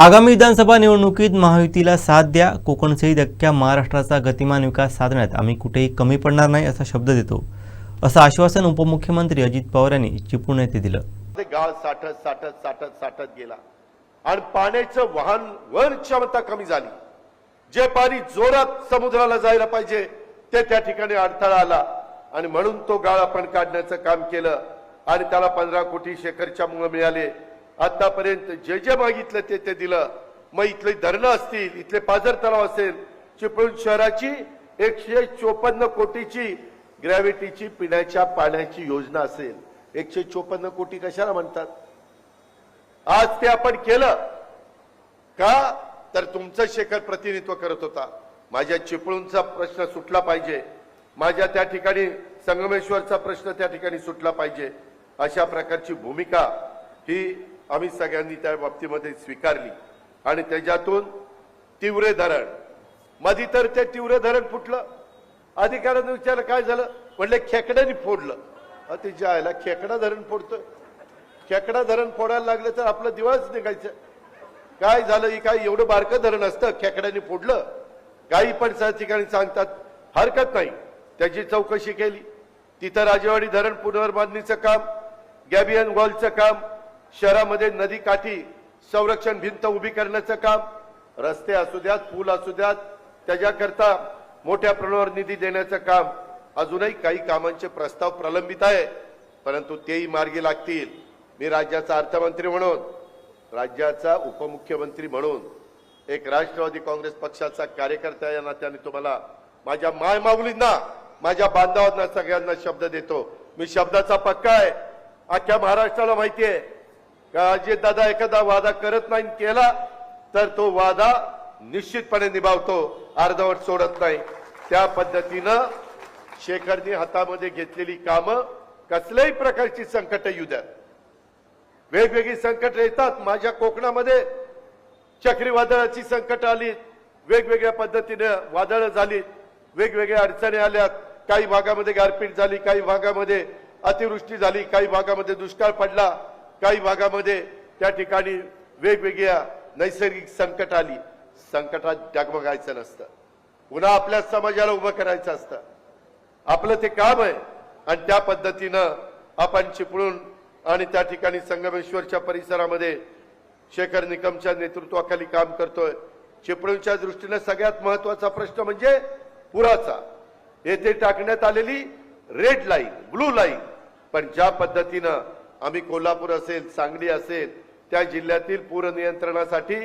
आगामी विधानसभा निवडणुकीत महायुतीला साथ द्या. कोकणसहित अख्ख्या महाराष्ट्राचा गतिमान विकास साधण्यात आम्ही कुठेही कमी पडणार नाही असा शब्द देतो. असं आश्वासन उपमुख्यमंत्री अजित पवार यांनी चिपळूण येथे दिलं. ते गाळ साठत साठत साठत साठत गेला. आणि पाण्याचं वाहन वहन क्षमता कमी झाली. जे पाणी जोरात समुद्राला जायला पाहिजे ते त्या ठिकाणी अडथळा आला. आणि म्हणून तो गाळ आपण काढण्याचं काम केलं. आणि त्याला पंधरा कोटी शेखरच्या मुळे मिळाले. आतापर्यंत जे जे मागितलं ते ते दिलं. मग इथले धरणं असतील इथले पाझर तलाव असेल चिपळूण शहराची एकशे चोपन्न कोटीची ग्रॅव्हिटीची पिण्याच्या पाण्याची योजना असेल. एकशे चोपन्न कोटी कशाला म्हणतात? आज ते आपण केलं. का? तर तुमचं शेखर प्रतिनिधित्व करत होता. माझ्या चिपळूणचा प्रश्न सुटला पाहिजे. माझ्या त्या ठिकाणी संगमेश्वरचा प्रश्न त्या ठिकाणी सुटला पाहिजे. अशा प्रकारची भूमिका ही आम्ही सगळ्यांनी त्या बाबतीमध्ये स्वीकारली. आणि त्याच्यातून तीव्र धरण. मधी तर ते तीव्र धरण फुटलं. अधिकाऱ्यांनी विचारलं काय झालं? म्हणले खेकड्याने फोडलं. अतिशय ते आयला खेकडा धरण फोडतोय. खेकडा धरण फोडायला लागलं तर आपलं दिवाळच निघायचं. काय झालं ही काय एवढं बारकं धरण असतं खेकड्याने फोडलं? काही पण ठिकाणी सांगतात हरकत नाही. त्याची चौकशी केली. तिथं राजेवाडी धरण पुनर्बांधणीचं काम गॅबियन वॉलचं काम शहरामध्ये नदी काठी संरक्षण भिंत उभी करण्याचं काम रस्ते असू द्यात पूल असू द्यात त्याच्याकरता मोठ्या प्रमाणावर निधी देण्याचं काम अजूनही काही कामांचे प्रस्ताव प्रलंबित आहे परंतु तेही मार्गी लागतील. मी राज्याचा अर्थमंत्री म्हणून राज्याचा उपमुख्यमंत्री म्हणून एक राष्ट्रवादी काँग्रेस पक्षाचा कार्यकर्ता या नात्याने तुम्हाला माझ्या मायमाऊलींना माझ्या बांधवांना सगळ्यांना शब्द देतो. मी शब्दाचा पक्का आहे. अख्ख्या महाराष्ट्राला माहिती आहे का दादा एखादा वादा करत नाही केला तर तो वादा निश्चितपणे निभावतो अर्धवट सोडत नाही. त्या पद्धतीनं शेखरनी हातामध्ये घेतलेली कामं कसल्याही प्रकारची संकट येऊ द्या. वेगवेगळी संकट येतात. माझ्या कोकणामध्ये चक्रीवादळाची संकट आली वेगवेगळ्या पद्धतीने वादळं झाली वेगवेगळ्या अडचणी आल्यात काही भागामध्ये गारपीट झाली काही भागामध्ये अतिवृष्टी झाली काही भागामध्ये दुष्काळ पडला. काही भागामध्ये त्या ठिकाणी वेगवेगळ्या नैसर्गिक संकट आली. संकटात डगमगायचं नसतं. पुन्हा आपल्या समाजाला उभं करायचं असतं. आपलं ते काम आहे. आणि त्या पद्धतीनं आपण चिपळून आणि त्या ठिकाणी संगमेश्वरच्या परिसरामध्ये शेखर निकमच्या नेतृत्वाखाली काम करतोय. चिपळूणच्या दृष्टीने सगळ्यात महत्त्वाचा प्रश्न म्हणजे पुराचा. येथे टाकण्यात आलेली रेड लाईन ब्लू लाईन पण ज्या पद्धतीनं आम्ही कोल्हापूर असेल सांगली असेल त्या जिल्ह्यातील पूर नियंत्रणासाठी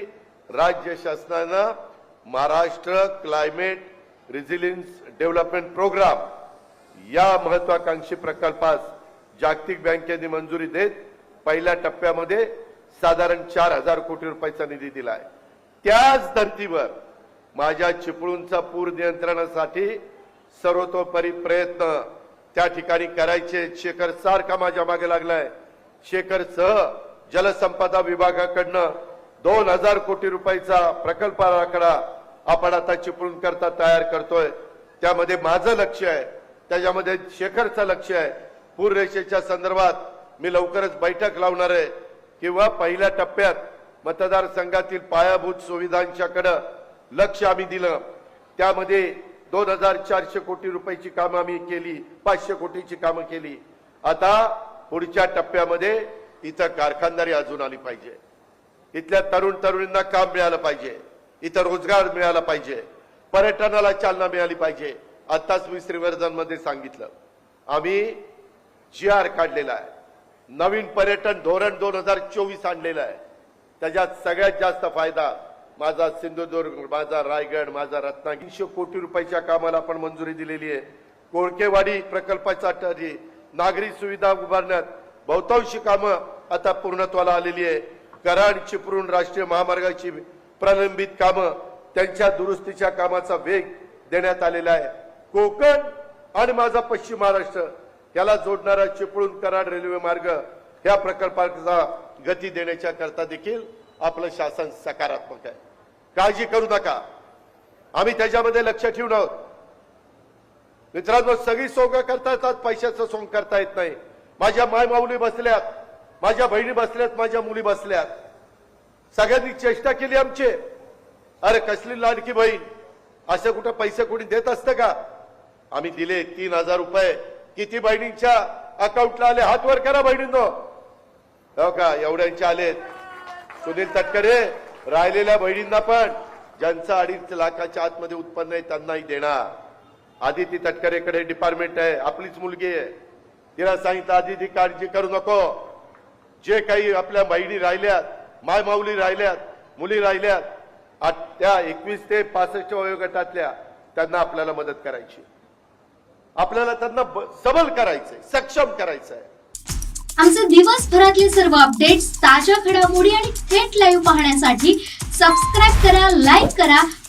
राज्य शासनानं Maharashtra climate resilience development programme या महत्वाकांक्षी प्रकल्पास जागतिक बँकेने मंजुरी देत पहिल्या टप्प्यामध्ये साधारण चार हजार कोटी रुपयाचा निधी दिलाय. त्याच धर्तीवर माझ्या चिपळूणचा पूर नियंत्रणासाठी सर्वतोपरी प्रयत्न त्या ठिकाणी करायचे शेखर सारखा माझ्या मागे लागलाय. शेखर सह जलसंपदा विभागाकडनं दोन हजार कोटी रुपयाचा प्रकल्प आराखडा आपण आता चिपळूण करता तयार करतोय. त्यामध्ये माझं लक्ष आहे. त्याच्यामध्ये शेखरचं लक्ष आहे. पूर रेषेच्या संदर्भात मी लवकरच बैठक लावणार आहे. किंवा पहिल्या टप्प्यात मतदारसंघातील पायाभूत सुविधांच्याकडं लक्ष आम्ही दिलं. त्यामध्ये दोन हजार चारशे कोटी रुपयाची कामं आम्ही केली पाचशे कोटीची कामं केली. आता पुढच्या टप्प्यामध्ये इथं कारखानदारी अजून आली पाहिजे. इथल्या तरुण तरुणींना काम मिळालं पाहिजे. इथं रोजगार मिळाला पाहिजे. पर्यटनाला चालना मिळाली पाहिजे. आताच मी श्रीवर्धनमध्ये सांगितलं. आम्ही जी आर काढलेला आहे. नवीन पर्यटन धोरण दोन हजार चोवीस आणलेलं आहे. त्याच्यात सगळ्यात जास्त फायदा माझा सिंधुदुर्ग माझा रायगड माझा रत्नागिरी. तीनशे कोटी रुपयाच्या कामाला आपण मंजुरी दिलेली आहे. कोळकेवाडी प्रकल्पाचा नागरी सुविधा उभारण्यात बहुतांशी कामं आता पूर्णत्वाला आलेली आहे. कराड चिपळूण राष्ट्रीय महामार्गाची प्रलंबित कामं त्यांच्या दुरुस्तीच्या कामाचा वेग देण्यात आलेला आहे. कोकण आणि माझा पश्चिम महाराष्ट्र याला जोडणारा चिपळूण कराड रेल्वे मार्ग या प्रकल्पाचा गती देण्याच्या करता देखील आपलं शासन सकारात्मक आहे. काळजी करू नका. आम्ही त्याच्यामध्ये लक्ष ठेवून आहोत. मित्रांनो सगळी सोंग करता येतात पैशाचं सोंग करता येत नाही. माझ्या माय माऊली बसल्यात माझ्या बहिणी बसल्यात माझ्या मुली बसल्यात. सगळ्यांनी चेष्टा केली आमचे. अरे कसली लाडकी बहीण. असे कुठं पैसे कोणी देत असतं का? आम्ही दिले तीन हजार रुपये. किती बहिणींच्या अकाउंटला आले? हात वर करा बहिणींनो. हो का? एवढ्यांचे आलेत. सुनील तटकरे राहिलेल्या बहिणींना पण ज्यांचं अडीच लाखाच्या आतमध्ये उत्पन्न आहे त्यांनाही देणार. आदिती तटकरेकडे डिपार्टमेंट आहे आपलीच मुलगी आहे. तिला सांगितलं आदिती काळजी करू नको. जे काही आपल्या बहिणी राहिल्यात माय माऊली राहिल्यात मुली राहिल्यात त्या एकवीस ते पासष्ट वयोगटातल्या त्यांना आपल्याला मदत करायची. आपल्याला त्यांना सबल करायचंय सक्षम करायचंय. आमचे दिवसभरातले सर्व अपडेट्स ताज्या घडामोडी आणि थेट लाईव्ह पाहण्यासाठी सबस्क्राईब करा लाईक करा